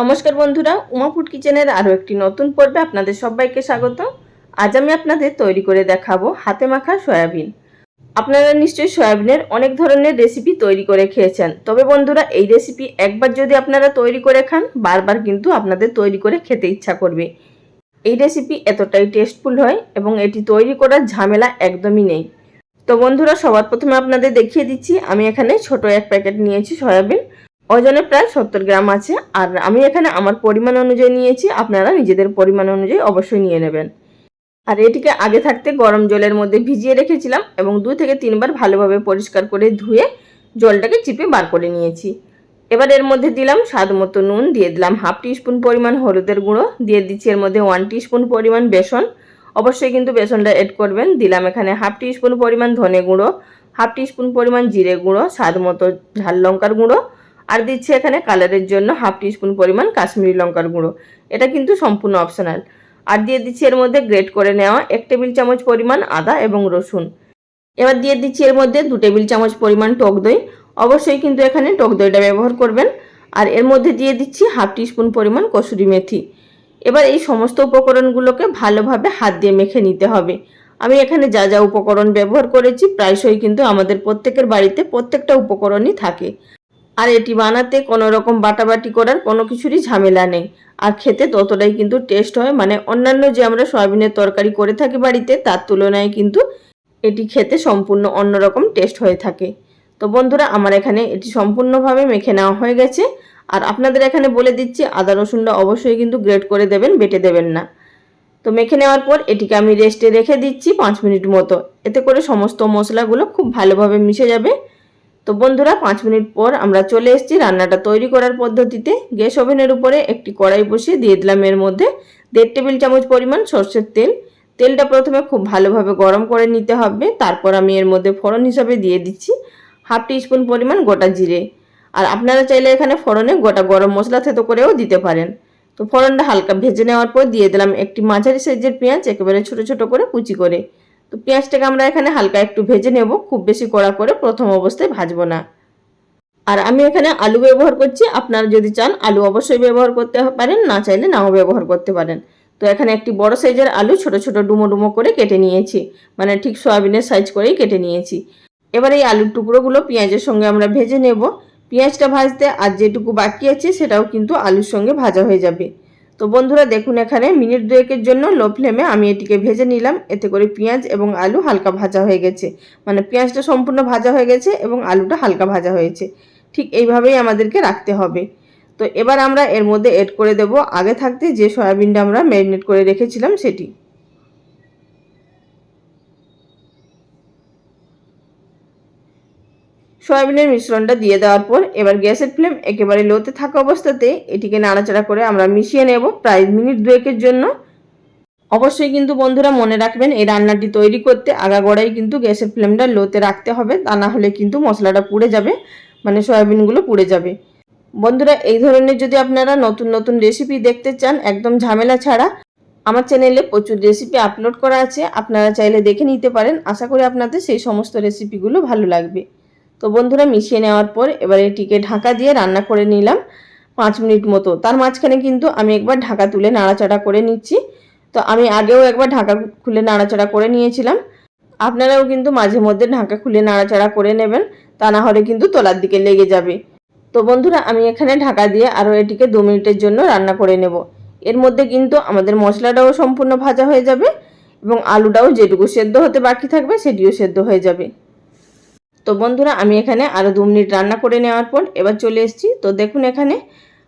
নমস্কার বন্ধুরা, উমা ফুড কিচেনের আরও একটি নতুন পর্বে আপনাদের সবাইকে স্বাগত আজ আমি আপনাদের তৈরি করে দেখাবো হাতে মাখা সয়াবিন। আপনারা নিশ্চয়ই সয়াবিনের অনেক ধরনের রেসিপি তৈরি করে খেয়েছেন। তবে বন্ধুরা, এই রেসিপি একবার যদি আপনারা তৈরি করে খান, বারবার কিন্তু আপনাদের তৈরি করে খেতে ইচ্ছা করবে। এই রেসিপি এতটাই টেস্টফুল হয় এবং এটি তৈরি করার ঝামেলা একদমই নেই। তো বন্ধুরা, সবার প্রথমে আপনাদের দেখিয়ে দিচ্ছি, আমি এখানে ছোট এক প্যাকেট নিয়েছি সয়াবিন। ওজনে প্রায় সত্তর গ্রাম আছে। আর আমি এখানে আমার পরিমাণ অনুযায়ী নিয়েছি, আপনারা নিজেদের পরিমাণ অনুযায়ী অবশ্যই নিয়ে নেবেন। আর এটিকে আগে থাকতে গরম জলের মধ্যে ভিজিয়ে রেখেছিলাম এবং দু থেকে তিনবার ভালোভাবে পরিষ্কার করে ধুয়ে জলটাকে চিপে বার করে নিয়েছি। এবার এর মধ্যে দিলাম স্বাদ মতো নুন, দিয়ে দিলাম হাফ স্পুন পরিমাণ হলুদের গুঁড়ো, দিয়ে দিচ্ছি এর মধ্যে ওয়ান স্পুন পরিমাণ বেসন। অবশ্যই কিন্তু বেসনটা এড করবেন। দিলাম এখানে হাফ স্পুন পরিমাণ ধনে গুঁড়ো, হাফ স্পুন পরিমাণ জিরে গুঁড়ো, স্বাদ মতো ঝাল লঙ্কার গুঁড়ো আর দিচ্ছি এখানে কালারের জন্য হাফ স্পুন পরিমাণ কাশ্মীরি লঙ্কার গুঁড়ো। এটা কিন্তু সম্পূর্ণ অপশনাল। আর দিয়ে দিচ্ছি এর মধ্যে গ্রেট করে নেওয়া এক টেবিল চামচ পরিমাণ আদা এবং রসুন। এবার দিয়ে দিচ্ছি এর মধ্যে দু টেবিল চামচ পরিমাণ টক দই। অবশ্যই কিন্তু এখানে টক দইটা ব্যবহার করবেন। আর এর মধ্যে দিয়ে দিচ্ছি হাফ স্পুন পরিমাণ কসুরি মেথি। এবার এই সমস্ত উপকরণগুলোকে ভালোভাবে হাত দিয়ে মেখে নিতে হবে। আমি এখানে যা যা উপকরণ ব্যবহার করেছি, প্রায়শই কিন্তু আমাদের প্রত্যেকের বাড়িতে প্রত্যেকটা উপকরণই থাকে। আর এটি বানাতে কোনো রকম বাটাবাটি করার কোনো কিছুরই ঝামেলা নেই। আর খেতে ততটাই কিন্তু টেস্ট হয় মানে অন্যান্য যে আমরা সয়াবিনের তরকারি করে থাকি বাড়িতে, তার তুলনায় কিন্তু এটি খেতে সম্পূর্ণ অন্যরকম টেস্ট হয়ে থাকে। তো বন্ধুরা, আমার এখানে এটি সম্পূর্ণভাবে মেখে নেওয়া হয়ে গেছে। আর আপনাদের এখানে বলে দিচ্ছি, আদা রসুনটা অবশ্যই কিন্তু গ্রেট করে দেবেন, বেটে দেবেন না। তো মেখে নেওয়ার পর এটিকে আমি রেস্টে রেখে দিচ্ছি পাঁচ মিনিট মতো। এতে করে সমস্ত মশলাগুলো খুব ভালোভাবে মিশে যাবে। তো বন্ধুরা, পাঁচ মিনিট পর আমরা চলে এসেছি রান্নাটা তৈরি করার পদ্ধতিতে। গ্যাস ওভেনের উপরে একটি কড়াই বসিয়ে দিয়ে দিলাম এর মধ্যে দেড় টেবিল চামচ পরিমাণ সর্ষের তেল। তেলটা প্রথমে খুব ভালোভাবে গরম করে নিতে হবে। তারপর আমি এর মধ্যে ফোড়ন হিসাবে দিয়ে দিচ্ছি হাফ স্পুন পরিমাণ গোটা জিরে। আর আপনারা চাইলে এখানে ফোড়নে গোটা গরম মশলা থেতো করেও দিতে পারেন। তো ফোড়নটা হালকা ভেজে নেওয়ার পর দিয়ে দিলাম একটি মাঝারি সাইজের পেঁয়াজ, একেবারে ছোট ছোট করে কুচি করে। তো পেঁয়াজটাকে আমরা এখানে হালকা একটু ভেজে নেব, খুব বেশি কড়া করে প্রথম অবস্থায় ভাজবো না। আর আমি এখানে আলু ব্যবহার করছি, আপনারা যদি চান আলু অবশ্যই ব্যবহার করতে পারেন, না চাইলে নাও ব্যবহার করতে পারেন। তো এখানে একটি বড় সাইজের আলু ছোট ছোট ডুমো ডুমো করে কেটে নিয়েছি মানে ঠিক সয়াবিনের সাইজ করেই কেটে নিয়েছি। এবার এই আলুর টুকরোগুলো পেঁয়াজের সঙ্গে আমরা ভেজে নেব। পেঁয়াজটা ভাজতে আর যেটুকু বাকি আছে সেটাও কিন্তু আলুর সঙ্গে ভাজা হয়ে যাবে। তো বন্ধুরা দেখুন এখানে মিনিট দুয়েকের জন্য লো ফ্লেমে আমি এটিকে ভেজে নিলাম। এতে করে পেঁয়াজ এবং আলু হালকা ভাজা হয়ে গেছে। মানে পেঁয়াজটা সম্পূর্ণ ভাজা হয়ে গেছে এবং আলুটা হালকা ভাজা হয়েছে। ঠিক এইভাবেই আমাদেরকে রাখতে হবে। তো এবার আমরা এর মধ্যে এড করে দেব। আগে থাকতে যে সয়াবিনটা আমরা ম্যারিনেট করে রেখেছিলাম সেটি। সয়াবিনের মিশ্রণটা দিয়ে দেওয়ার পর এবার গ্যাসের ফ্লেম একেবারে লোতে থাকা অবস্থাতে এটিকে নাড়াচাড়া করে আমরা মিশিয়ে নেব প্রায় মিনিট দুয়েকের জন্য। অবশ্যই কিন্তু বন্ধুরা মনে রাখবেন, এই রান্নাটি তৈরি করতে আগাগোড়াই কিন্তু গ্যাসের ফ্লেমটা লোতে রাখতে হবে, তা না হলে কিন্তু মশলাটা পুড়ে যাবে মানে সয়াবিনগুলো পুড়ে যাবে। বন্ধুরা, এই ধরনের যদি আপনারা নতুন নতুন রেসিপি দেখতে চান, একদম ঝামেলা ছাড়া আমার চ্যানেলে প্রচুর রেসিপি আপলোড করা আছে, আপনারা চাইলে দেখে নিতে পারেন। আশা করি আপনাদের সেই সমস্ত রেসিপিগুলো ভালো লাগবে। তো বন্ধুরা মিশিয়ে নেওয়ার পর এবার এটিকে ঢাকা দিয়ে রান্না করে নিলাম পাঁচ মিনিট মতো। তার মাঝখানে কিন্তু আমি একবার ঢাকা তুলে নাড়াচাড়া করে নিচ্ছি। তো আমি আগেও একবার ঢাকা খুলে নাড়াচাড়া করে নিয়েছিলাম। আপনারাও কিন্তু মাঝে মধ্যে ঢাকা খুলে নাড়াচাড়া করে নেবেন, তা না হলে কিন্তু তলার দিকে লেগে যাবে। তো বন্ধুরা, আমি এখানে ঢাকা দিয়ে আরও এটিকে দু মিনিটের জন্য রান্না করে নেব। এর মধ্যে কিন্তু আমাদের মশলাটাও সম্পূর্ণ ভাজা হয়ে যাবে এবং আলুটাও যেটুকু সেদ্ধ হতে বাকি থাকবে, সেটিও সেদ্ধ হয়ে যাবে। তো বন্ধুরা, আমি এখানে আরও দু মিনিট রান্না করে নেওয়ার পর এবার চলে এসেছি। তো দেখুন এখানে,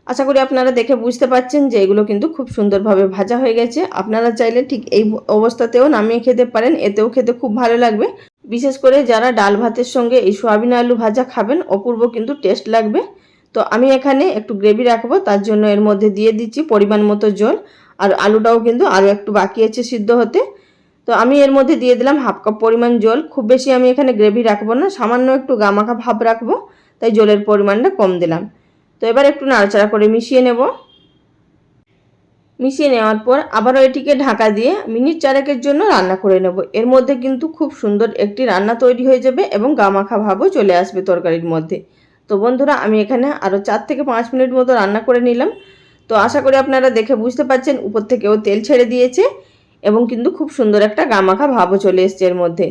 আশা করি আপনারা দেখে বুঝতে পারছেন যে এগুলো কিন্তু খুব সুন্দরভাবে ভাজা হয়ে গেছে। আপনারা চাইলে ঠিক এই অবস্থাতেও নামিয়ে খেতে পারেন, এতেও খেতে খুব ভালো লাগবে। বিশেষ করে যারা ডাল ভাতের সঙ্গে এই সোয়াবিন আলু ভাজা খাবেন, অপূর্ব কিন্তু টেস্ট লাগবে। তো আমি এখানে একটু গ্রেভি রাখব, তার জন্য এর মধ্যে দিয়ে দিচ্ছি পরিমাণ মতো জল। আর আলুটাও কিন্তু আরও একটু বাকি আছে সিদ্ধ হতে। তো আমি এর মধ্যে দিয়ে দিলাম হাফ কাপ পরিমাণ জল। খুব বেশি আমি এখানে গ্রেভি রাখব না, সামান্য একটু গামাখা ভাব রাখব, তাই জলের পরিমাণটা কম দিলাম। তো এবার একটু নাড়াচাড়া করে মিশিয়ে নেব। মিশিয়ে নেওয়ার পর আবারও এটিকে ঢাকা দিয়ে মিনিট চারেকের জন্য রান্না করে নেব। এর মধ্যে কিন্তু খুব সুন্দর একটি রান্না তৈরি হয়ে যাবে এবং গামাখা ভাবও চলে আসবে তরকারির মধ্যে। তো বন্ধুরা, আমি এখানে আরও চার থেকে পাঁচ মিনিট মতো রান্না করে নিলাম। তো আশা করি আপনারা দেখে বুঝতে পারছেন, উপর থেকেও তেল ছেড়ে দিয়েছে। এবং কিন্তু খুব সুন্দর একটা গামাখা ভাবও চলে এসছে এর মধ্যে।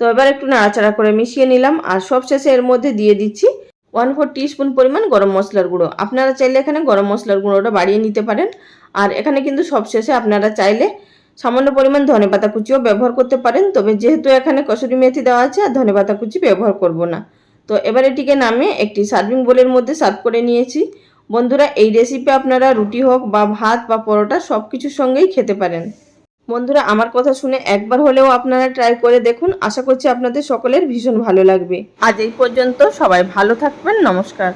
তো এবার একটু নাড়াচাড়া করে মিশিয়ে নিলাম, আর সবশেষে এর মধ্যে দিয়ে দিচ্ছি ওয়ান ফোর স্পুন পরিমাণ গরম মশলার গুঁড়ো। আপনারা চাইলে এখানে গরম মশলার গুঁড়োটা বাড়িয়ে নিতে পারেন, আর এখানে কিন্তু সবশেষে আপনারা চাইলে সামান্য পরিমাণ ধনেপাতা কুচিও ব্যবহার করতে পারেন, তবে যেহেতু এখানে কসুরি মেথি দেওয়া আছে, আর ধনেপাতা কুচি ব্যবহার করব না। তো এবার এটিকে নামে একটি সার্ভিং বোলের মধ্যে সার্ভ করে নিয়েছি। বন্ধুরা, এই রেসিপি আপনারা রুটি হোক বা ভাত বা পরোটা সব কিছুর সঙ্গেই খেতে পারেন। বন্ধুরা, আমার কথা শুনে একবার হলেও আপনারা ট্রাই করে দেখুন। আশা করছি আপনাদের সকলের ভীষণ ভালো লাগবে। আজ এই পর্যন্ত সবাই ভালো থাকবেন। নমস্কার।